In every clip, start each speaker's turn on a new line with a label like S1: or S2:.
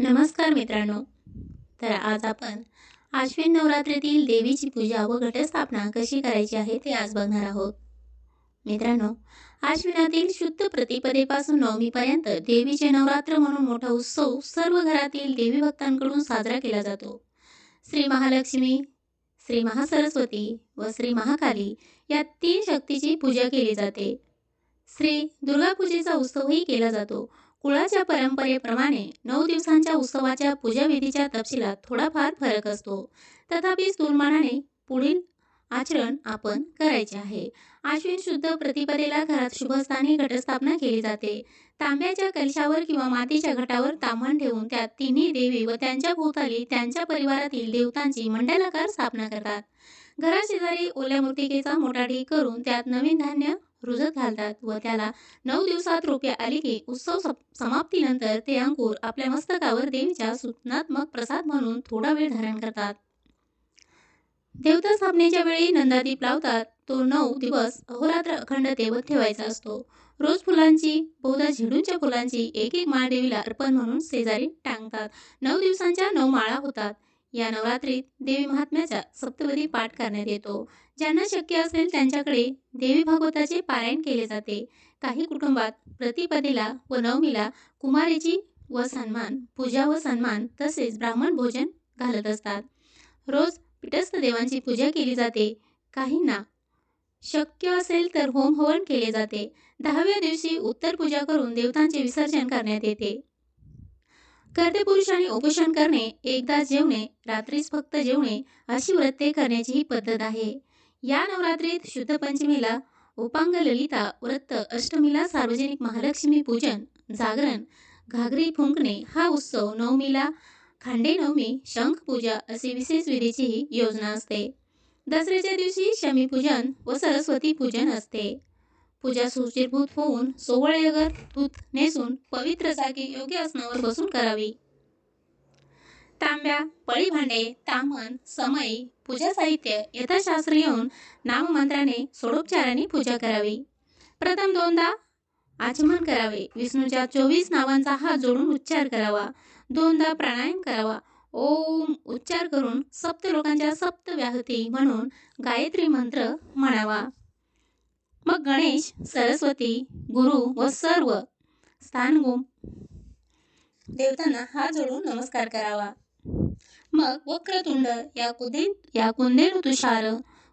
S1: नमस्कार मित्रांनो. तर आज आपण आश्विन नवरात्रीतील देवीची पूजा व घटस्थापना कशी करायची आहे ते आज बघणार आहोत. मित्रांनो आश्विनातील शुद्ध प्रतिपदेपासून नवमीपर्यंत देवीचे नवरात्र म्हणून मोठा उत्सव सर्व घरातील देवी भक्तांकडून साजरा केला जातो. श्री महालक्ष्मी श्री महासरस्वती व श्री महाकाली या तीन शक्तीची पूजा केली जाते. श्री दुर्गा पूजेचा उत्सवही केला जातो. कुळाच्या परंपरेप्रमाणे नऊ दिवसांच्या उत्सवाच्या पूजाविधीच्या तपशिलात थोडाफार फरक असतो. तथापि स्थूलमानाने पुढील आचरण आपण करायचे आहे. आश्विन शुद्ध प्रतिपदेला घरात शुभस्थानी घटस्थापना केली जाते. तांब्याच्या कलशावर किंवा मातीच्या घटावर ताम्हण ठेवून त्यात तिन्ही देवी व त्यांच्या भोवताली त्यांच्या परिवारातील देवतांची मंडलाकार स्थापना करतात. घराशेजारी ओल्या मृतिकेचा मोठा ढीक करून त्यात नवीन धान्य रुजत घालतात व त्याला नऊ दिवसात रोपे आली की उत्सव समाप्तीनंतर ते अंकुर आपल्या मस्तकावर देवीच्या सूचनात्मक प्रसाद म्हणून थोडा वेळ धारण करतात. देवता स्थापनेच्या वेळी नंदादीप लावतात. तो नऊ दिवस अहोरात्र अखंड देवत ठेवायचा असतो. रोज फुलांची बहुधा झेडूंच्या फुलांची एक एक माळ देवीला अर्पण म्हणून शेजारी टांगतात. नऊ दिवसांच्या नऊ माळा होतात. या नवरात्रीत देवी महात्म्याचा सप्तपदी पाठ करण्यात येतो. ज्यांना शक्य असेल त्यांच्याकडे देवी भागवताचे पारायण केले जाते. काही कुटुंबात प्रतिपदेला व नवमीला कुमारीची व सन्मान पूजा व सन्मान तसेच ब्राह्मण भोजन घालत असतात. रोज पिटस्थ देवांची पूजा केली जाते. काहींना शक्य असेल तर होम हवन केले जाते. दहाव्या दिवशी उत्तर पूजा करून देवतांचे विसर्जन करण्यात येते. कर्ते पुरुषांनी उपोषण करणे एकदा जेवणे रात्रीच फक्त जेवणे अशी व्रते करण्याची ही पद्धत आहे. या नवरात्रीत शुद्ध पंचमीला उपांग ललिता व्रत अष्टमीला सार्वजनिक महालक्ष्मी पूजन जागरण घागरी फुंकणे हा उत्सव नवमीला खांडे नवमी शंख पूजा अशी विशेष विधीची योजना असते. दसऱ्याच्या दिवशी शमी पूजन व सरस्वती पूजन असते. पूजा सुचिरभूत होऊन सोवळेगर दूध नेसून पवित्र जागी योग्य आसनावर बसून करावी. तांब्या पळी भांडे तामन समयी पूजा साहित्य यथाशास्त्र येऊन नाममंत्राने सोडोपचाराने पूजा करावी. प्रथम दोनदा आचमन करावे. विष्णूच्या चोवीस नावांचा हात जोडून उच्चार करावा. दोनदा प्राणायाम करावा. ओम उच्चार करून सप्त लोकांच्या सप्त व्याहती म्हणून गायत्री मंत्र म्हणावा. मग गणेश सरस्वती गुरु व सर्व. स्थानगुम देवतांना हात जोडून नमस्कार करावा. मग वक्रतुंड या कुदे या कुंदेणु तुषार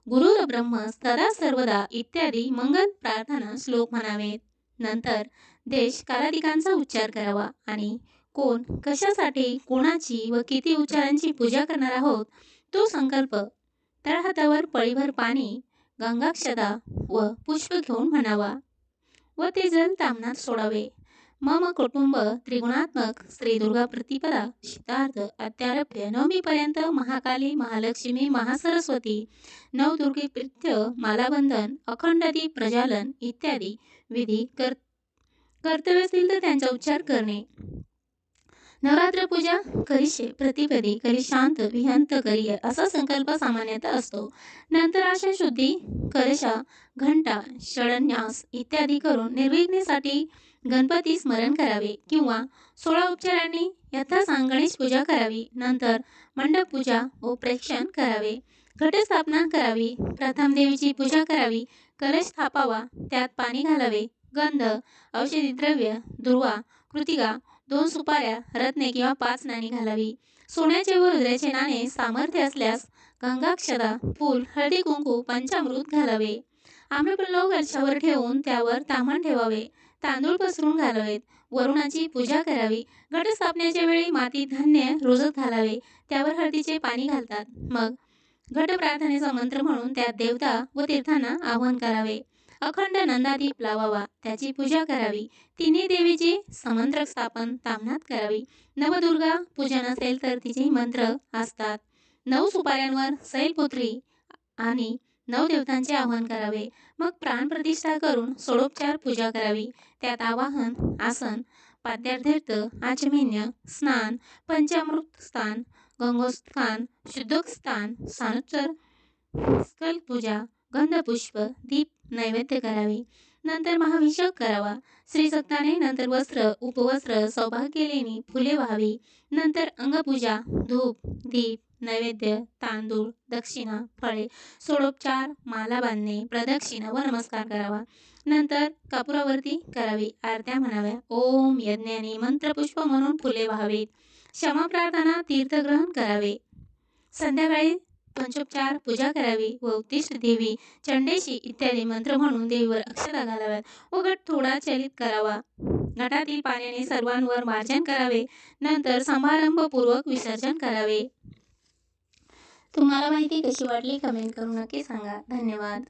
S1: गुरुर ब्रह्म सदा सर्वदा इत्यादी मंगल प्रार्थना श्लोक म्हणावेत नंतर देश कालाधिकांचा उच्चार करावा आणि कोण कशासाठी कोणाची व किती उच्चारांची पूजा करणार आहोत तो संकल्प. तळहातावर पळीभर पाणी गंगाक्षदा व पुष्प घेऊन म्हणावा. व ते जल तामनात सोडावे. मम कुटुंब त्रिगुणात्मक श्री दुर्गा प्रतिपदा शीतार्थ अत्यारभ्य नवमीपर्यंत महाकाली महालक्ष्मी महासरस्वती नवदुर्गे प्रित्य मालाबंधन अखंडदी प्रजालन इत्यादी विधी कर कर्तव्य असतील तर त्यांचा उच्चार करणे. नवरात्र पूजा करीशे प्रतिपदी करी शांत विहंत करिय असा संकल्प सामान्यतः असतो. नंतर अशा शुद्धी कलशा घंटा षडन्यास इत्यादी करून निर्विघ्नेसाठी गणपती स्मरण करावे किंवा सोळा उपचारांनी यथासांग गणेश पूजा करावी. नंतर मंडप पूजा व प्रेक्षण करावे. घटस्थापना करावी. प्रथम देवीची पूजा करावी. कलश थापावा. त्यात पाणी घालावे. गंध औषधी द्रव्य दुर्वा कृतिका दोन सुपाऱ्या रत्ने किंवा पाच नाणी घालावी. सोन्याचे व रुद्राचे नाणे सामर्थ्य असल्यास गंगाक्षरा फूल हळदी कुंकू पंचामृत घालावे. आम्रपल्लव वर्षावर ठेवून त्यावर तामण ठेवावे. तांदूळ पसरून घालावेत. वरुणाची पूजा करावी. घटस्थापनेच्या वेळी माती धान्य रोजत घालावे. त्यावर हळदीचे पाणी घालतात. मग घट प्रार्थनेचा मंत्र म्हणून त्यात देवता व तीर्थांना आवाहन करावे. अखंड नंदादीप लावावा. त्याची पूजा करावी. तिन्ही देवीची समंत्रक स्थापन तामनात करावी. नवदुर्गा पूजन असेल तर तिचे मंत्र असतात. नऊ सुपाऱ्यांवर सैलपुत्री आणि नऊ देवतांचे आवाहन करावे. मग प्राणप्रतिष्ठा करून सोडोपचार पूजा करावी. त्यात आवाहन आसन पाद्यार्थ आचमिन्य स्नान पंचामृत स्थान गंगोस्थान शुद्धोक स्थान सानुच्चर स्कल पूजा गंधपुष्प दीप नैवेद्य करावे. नंतर महाभिषेक करावा. श्री सक्ताने नंतर वस्त्र उपवस्त्र सौभाग्य लेणी फुले व्हावी. नंतर अंगपूजा धूप दीप नैवेद्य तांदूळ दक्षिणा फळे सोडोपचार माला बांधणे प्रदक्षिणा व नमस्कार करावा. नंतर कापुरावरती करावी. आरत्या म्हणाव्या ओम यज्ञाने मंत्रपुष्प म्हणून फुले व्हावेत. क्षमा प्रार्थना तीर्थग्रहण करावे. संध्याकाळी पंचोपचार पूजा करावी व उद्दिष्ट देवी चंडेशी इत्यादी मंत्र म्हणून देवीवर अक्षता घालाव्यात. व गट थोडा चलित करावा. घटातील पाण्याने सर्वांवर मार्जन करावे. नंतर समारंभपूर्वक विसर्जन करावे. तुम्हाला माहिती कशी वाटली? कमेंट करून नक्की सांगा. धन्यवाद.